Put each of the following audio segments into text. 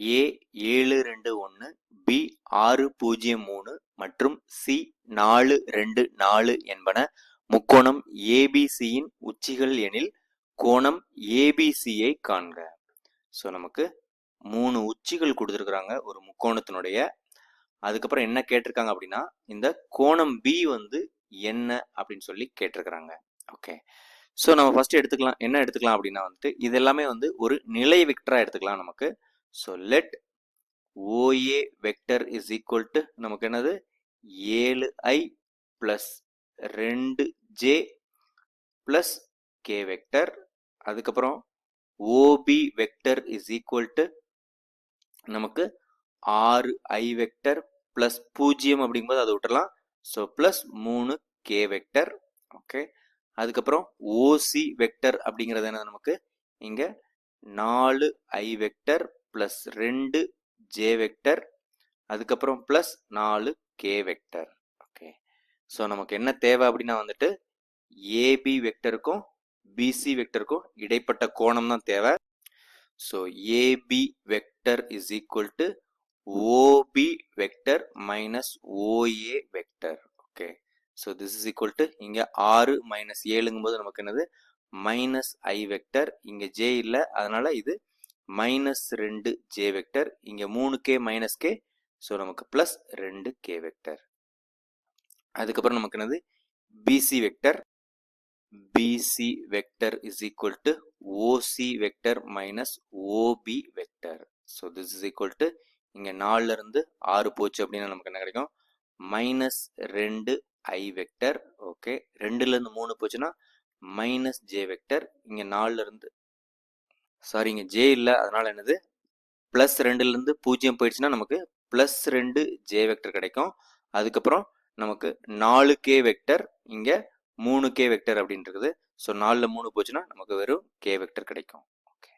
ஏ ஏழு ரெண்டு ஒன்று பி ஆறு பூஜ்ஜியம் மூணு மற்றும் சி நாலு ரெண்டு நாலு என்பன முக்கோணம் ஏபிசியின் உச்சிகள் எனில் கோணம் ஏபிசியை காண்க. ஸோ நமக்கு மூணு உச்சிகள் கொடுத்துருக்குறாங்க ஒரு முக்கோணத்தினுடைய. அதுக்கப்புறம் என்ன கேட்டிருக்காங்க அப்படின்னா இந்த கோணம் பி வந்து என்ன அப்படின்னு சொல்லி கேட்டிருக்கிறாங்க. ஓகே ஸோ நம்ம ஃபர்ஸ்ட் எடுத்துக்கலாம் என்ன எடுத்துக்கலாம் அப்படின்னா வந்துட்டு இது எல்லாமே வந்து ஒரு நிலை வெக்டரா எடுத்துக்கலாம் நமக்கு. So let O A vector is equal to நமக்கு என்னது? ஏழு ஐ ப்ளஸ் ரெண்டு ஜே ப்ளஸ் கே வெக்டர் அதுக்கப்புறம் O B vector is equal to நமக்கு ஆறு ஐ வெக்டர் ப்ளஸ் பூஜ்ஜியம் அப்படிங்கும்போது அதை விட்டுறலாம். ஸோ ப்ளஸ் மூணு கே வெக்டர் ஓகே அதுக்கப்புறம் ஓசி வெக்டர் அப்படிங்கிறது என்ன நமக்கு? இங்கே நாலு ஐ வெக்டர் ப்ளஸ் ரெண்டு ஜே வெக்டர் அதுக்கப்புறம் ப்ளஸ் நாலு கே வெக்டர் ஓகே ஸோ நமக்கு என்ன தேவை அப்படின்னா வந்துட்டு ஏபி வெக்டருக்கும் பிசி வெக்டருக்கும் இடைப்பட்ட கோணம் தான் தேவை. So A B vector is equal to O B vector minus O A vector okay so this is equal to இங்கே ஆறு மைனஸ் ஏழுங்கும் போது நமக்கு என்னது? மைனஸ் ஐ வெக்டர் இங்கே ஜே இல்லை. அதனால இது மைனஸ் ரெண்டு ஜே வெக்டர் இங்கே மூணு கே மைனஸ் கே ஸோ நமக்கு ப்ளஸ் ரெண்டு கே வெக்டர் அதுக்கப்புறம் நமக்கு என்னது? B C vector B C vector is equal to O C vector minus O B vector so this is equal to இங்கே நாலுல இருந்து ஆறு போச்சு அப்படின்னா நமக்கு என்ன கிடைக்கும்? மைனஸ் ரெண்டு ஐ வெக்டர் ஓகே ரெண்டுல இருந்து மூணு போச்சுன்னா மைனஸ் ஜே வெக்டர் இங்கே நாலுல சாரிங்க சாரி இங்கே ஜே இல்லை. அதனால் என்னது? ப்ளஸ் ரெண்டுலேருந்து பூஜ்ஜியம் போயிடுச்சுன்னா நமக்கு ப்ளஸ் ரெண்டு ஜே வெக்டர் கிடைக்கும். அதுக்கப்புறம் நமக்கு நாலு கே வெக்டர் இங்கே மூணு கே வெக்டர் அப்படின்னு இருக்குது ஸோ நாலில் மூணு போச்சுன்னா நமக்கு வெறும் கே வெக்டர் கிடைக்கும். ஓகே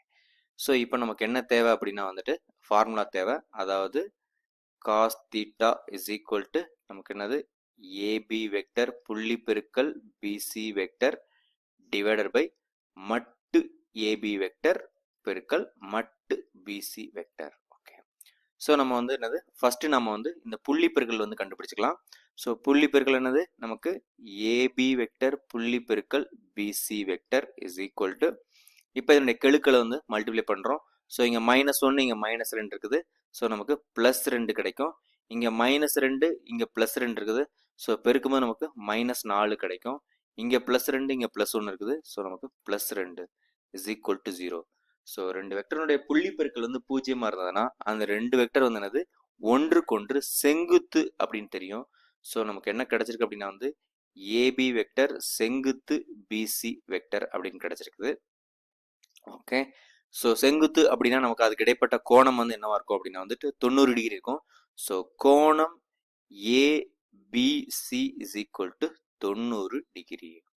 ஸோ இப்போ நமக்கு என்ன தேவை அப்படின்னா வந்துட்டு ஃபார்முலா தேவை. அதாவது cos theta is equal to நமக்கு என்னது? ஏபி வெக்டர் புள்ளி பெருக்கல் B C vector divided by மட்டு ஏபி வெக்டர் பெருக்கல் மட்டு பிசி வெக்டர் ஓகே ஸோ நம்ம வந்து என்னது? ஃபர்ஸ்ட் நம்ம வந்து இந்த புள்ளி பெருக்கல் வந்து கண்டுபிடிச்சிக்கலாம். ஸோ புள்ளி பெருக்கல் என்னது? நமக்கு ஏபி வெக்டர் புள்ளி பெருக்கல் B C vector is equal to இப்போ இதனுடைய கெழுக்களை வந்து மல்டிப்ளை பண்ணுறோம் ஸோ இங்கே மைனஸ் ஒன்று இங்கே மைனஸ் ரெண்டு இருக்குது. ஸோ நமக்கு ப்ளஸ் ரெண்டு கிடைக்கும். இங்கே மைனஸ் ரெண்டு இங்கே ப்ளஸ் ரெண்டு இருக்குது. ஸோ பெருக்கும்போது நமக்கு மைனஸ் நாலு கிடைக்கும். இங்கே ப்ளஸ் ரெண்டு இங்கே ப்ளஸ் ஒன்று இருக்குது. ஸோ நமக்கு ப்ளஸ் ரெண்டு is equal to zero so ரெண்டு வெக்டருடைய புள்ளி பெருக்கள் வந்து பூஜ்ஜியமாக இருந்ததுன்னா அந்த ரெண்டு வெக்டர் வந்து என்னது? ஒன்றுக்கொன்று செங்குத்து அப்படின்னு தெரியும். ஸோ நமக்கு என்ன கிடைச்சிருக்கு அப்படின்னா வந்து ஏபி வெக்டர் செங்குத்து பிசி வெக்டர் அப்படின்னு கிடைச்சிருக்குது. ஓகே ஸோ செங்குத்து அப்படின்னா நமக்கு அதுக்கு இடைப்பட்ட கோணம் வந்து என்னவா இருக்கும் அப்படின்னா வந்துட்டு தொண்ணூறு டிகிரி இருக்கும். ஸோ கோணம் A B C is equal to தொண்ணூறு டிகிரி இருக்கும்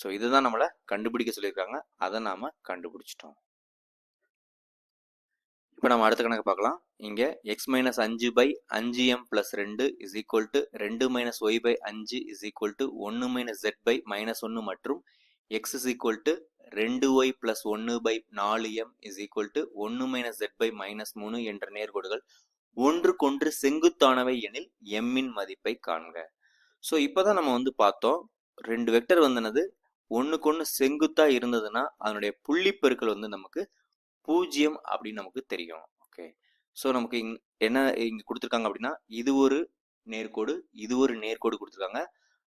ஸோ இதுதான் நம்மளை கண்டுபிடிக்க சொல்லியிருக்காங்க. அதை நாம கண்டுபிடிச்சிட்டோம். இப்போ நம்ம அடுத்த கணக்கு பார்க்கலாம். இங்கே எக்ஸ் மைனஸ் அஞ்சு பை அஞ்சு எம் பிளஸ் ரெண்டு இஸ் ஈக்குவல் டு ரெண்டு மைனஸ் ஒய் பை அஞ்சு இஸ் ஈக்குவல் டு ஒன்று மைனஸ் ஜெட் பை மைனஸ் ஒன்று மற்றும் எக்ஸ் இஸ் ஈக்குவல் டு ரெண்டு ஒய் பிளஸ் ஒன்று பை நாலு எம் இஸ் ஈக்குவல் டு ஒன்று மைனஸ் ஜெட் பை மைனஸ் மூணு என்ற நேர்கோடுகள் ஒன்றுக்கொன்று செங்குத்தானவை எனில் எம்மின் மதிப்பை காண்க. ஸோ இப்போதான் நம்ம வந்து பார்த்தோம். ரெண்டு வெக்டர் வந்தனது. ஒன்றுக்கு ஒன்று செங்குத்தாக இருந்ததுன்னா அதனுடைய புள்ளி பெருக்கள் வந்து நமக்கு பூஜ்ஜியம் அப்படின்னு நமக்கு தெரியும். ஓகே ஸோ நமக்கு இங் என்ன இங்கே கொடுத்துருக்காங்க அப்படின்னா இது ஒரு நேர்கோடு இது ஒரு நேர்கோடு கொடுத்துருக்காங்க.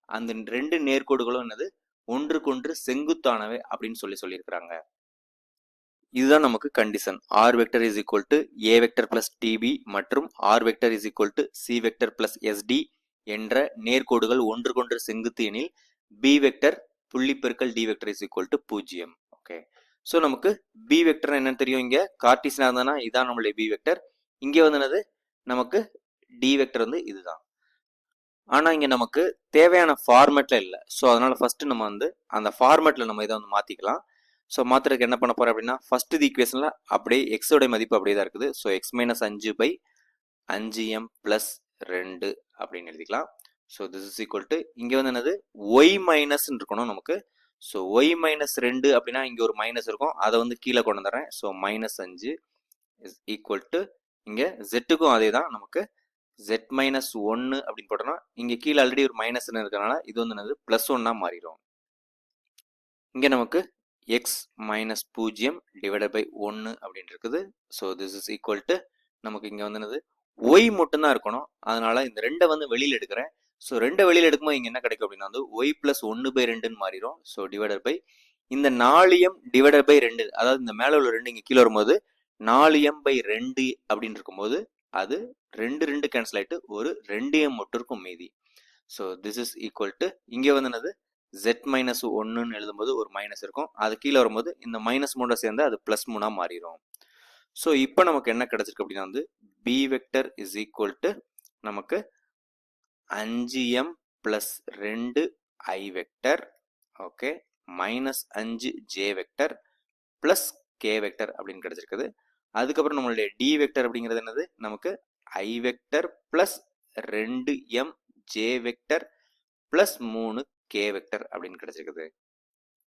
அந்த ரெண்டு நேர்கோடுகளும் என்னது? ஒன்றுக்கொன்று செங்குத்தானவை அப்படின்னு சொல்லி சொல்லியிருக்கிறாங்க. இதுதான் நமக்கு condition R vector is equal to A vector plus T B மற்றும் R vector is equal to C vector plus S D என்ற நேர்கோடுகள் ஒன்றுக்கொன்று செங்குத்து எனில் பி வெக்டர் புள்ளி பெருக்கல் D vector is equal to பூஜ்ஜியம். ஓகே ஸோ நமக்கு பி வெக்டர் என்னன்னு தெரியும் இங்க? கார்டிஸ்னா இருந்தானா இதான் நம்மளுடைய பி வெக்டர் இங்கே வந்து நமக்கு டி வெக்டர் வந்து இதுதான். ஆனா இங்க நமக்கு தேவையான ஃபார்மேட்ல இல்லை. ஸோ அதனால ஃபர்ஸ்ட் நம்ம வந்து அந்த ஃபார்மேட்ல நம்ம இதை வந்து மாத்திக்கலாம். ஸோ மாத்திரக்கு என்ன பண்ண போறோம் அப்படின்னா ஃபர்ஸ்ட் இது ஈக்குவேஷன்ல அப்படியே எக்ஸோடைய மதிப்பு அப்படியே தான் இருக்குது. ஸோ எக்ஸ் மைனஸ் அஞ்சு பை அஞ்சு எம் பிளஸ் ரெண்டு அப்படின்னு எழுதிக்கலாம். So this is equal to இங்கே வந்து என்னது? ஒய் மைனஸ்ன்னு இருக்கணும் நமக்கு. ஸோ ஒய் மைனஸ் ரெண்டு அப்படின்னா இங்கே ஒரு மைனஸ் இருக்கும். அதை வந்து கீழே கொண்டு வந்துடுறேன். ஸோ மைனஸ் அஞ்சு இஸ் ஈக்குவல் டு இங்கே ஜெட்டுக்கும் அதே தான் நமக்கு ஜெட் மைனஸ் ஒன்று அப்படின்னு போட்டோம்னா இங்கே கீழே ஆல்ரெடி ஒரு மைனஸ்னு இருக்கிறனால இது வந்து என்னது? ப்ளஸ் ஒன்னாக மாறிடும். இங்கே நமக்கு எக்ஸ் மைனஸ் பூஜ்ஜியம் டிவைடட் பை ஒன்று அப்படின்னு இருக்குது. So this is equal to நமக்கு இங்கே வந்து என்னது? ஒய் மட்டும்தான் இருக்கணும். அதனால இந்த ரெண்டை வந்து வெளியில் எடுக்கிறேன். ஸோ ரெண்டை வெளியில் எடுக்கும்போது இங்கே என்ன கிடைக்கும் அப்படின்னா வந்து ஒய் பிளஸ் ஒன்று பை ரெண்டுன்னு மாறிடும். ஸோ டிவைடட் பை இந்த நாலு எம் டிவைடட் பை ரெண்டு அதாவது இந்த மேலே உள்ள ரெண்டு இங்கே கீழே வரும்போது நாலு எம் பை ரெண்டு அப்படின்னு இருக்கும்போது அது ரெண்டு ரெண்டு கேன்சல் ஆகிட்டு ஒரு ரெண்டு எம் மட்டும் இருக்கும் மீதி. So this is equal to இங்கே வந்து என்னது? ஜெட் மைனஸ் ஒன்றுன்னு எழுதும்போது ஒரு மைனஸ் இருக்கும். அது கீழே வரும்போது இந்த மைனஸ் மூணாக சேர்ந்து அது ப்ளஸ் மூணாக மாறிடும். ஸோ இப்போ நமக்கு என்ன கிடச்சிருக்கு அப்படின்னா வந்து B vector is equal to நமக்கு அஞ்சு எம் ப்ளஸ் ரெண்டு ஐ வெக்டர் ஓகே மைனஸ் அஞ்சு J vector plus K vector அப்படின்னு கிடைச்சிருக்குது. அதுக்கப்புறம் நம்மளுடைய டி வெக்டர் அப்படிங்கிறது என்னது? நமக்கு ஐ வெக்டர் ப்ளஸ் ரெண்டு எம் ஜே வெக்டர் ப்ளஸ் மூணு கே வெக்டர் அப்படின்னு கிடைச்சிருக்குது.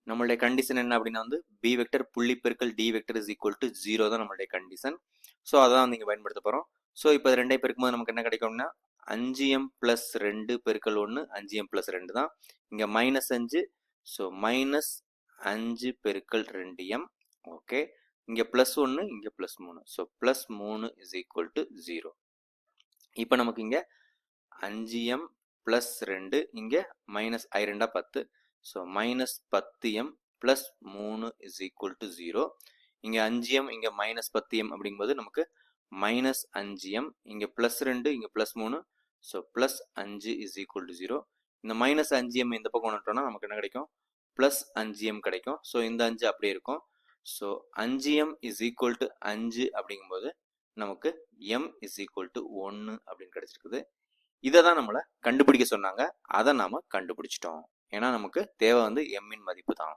நம்மளுடைய கண்டிஷன் என்ன அப்படின்னா வந்து பி வெக்டர் புள்ளி பெருக்கல் D vector is equal to zero தான் நம்மளுடைய கண்டிஷன் ஸோ அதான் வந்து இங்கே பயன்படுத்த போகிறோம் ஸோ இப்போ ரெண்டே பெருக்கும்போது நமக்கு என்ன கிடைக்கும்னா அஞ்சு எம் ப்ளஸ் ரெண்டு பெருக்கல் ஒன்று அஞ்சு எம் ப்ளஸ் ரெண்டு தான். இங்கே மைனஸ் அஞ்சு ஸோ மைனஸ் அஞ்சு பெருக்கல் ரெண்டு எம் ஓகே இங்கே ப்ளஸ் ஒன்று இங்கே ப்ளஸ் மூணு ஸோ ப்ளஸ் மூணு இஸ் ஈக்குவல் டு ஜீரோ இப்போ நமக்கு இங்கே அஞ்சு எம் ப்ளஸ் ரெண்டு இங்கே மைனஸ் ஐ ரெண்டா பத்து. ஸோ மைனஸ் பத்து எம் ப்ளஸ் மூணு இஸ் ஈக்குவல் டு ஜீரோ இங்கே அஞ்சு எம் இங்கே மைனஸ் பத்து எம் அப்படிங்கும்போது நமக்கு மைனஸ் அஞ்சு எம் இங்கே ப்ளஸ் ரெண்டு இங்கே ப்ளஸ் மூணு ஸோ ப்ளஸ் அஞ்சு இஸ் ஈக்குவல் டு ஜீரோ இந்த மைனஸ் அஞ்சு எம் இந்த பக்கம் வந்துட்டோம்னா நமக்கு என்ன கிடைக்கும்? ப்ளஸ் அஞ்சு எம் கிடைக்கும். ஸோ இந்த அஞ்சு அப்படியே இருக்கும். ஸோ அஞ்சு எம் இஸ் ஈக்குவல் டு அஞ்சு அப்படிங்கும்போது நமக்கு எம் இஸ் ஈக்குவல் டு ஒன்று அப்படின்னு கிடைச்சிருக்குது. இதை தான் நம்மளை கண்டுபிடிக்க சொன்னாங்க. அதை நாம் கண்டுபிடிச்சிட்டோம். ஏன்னா நமக்கு தேவை வந்து எம்மின் மதிப்பு தான்.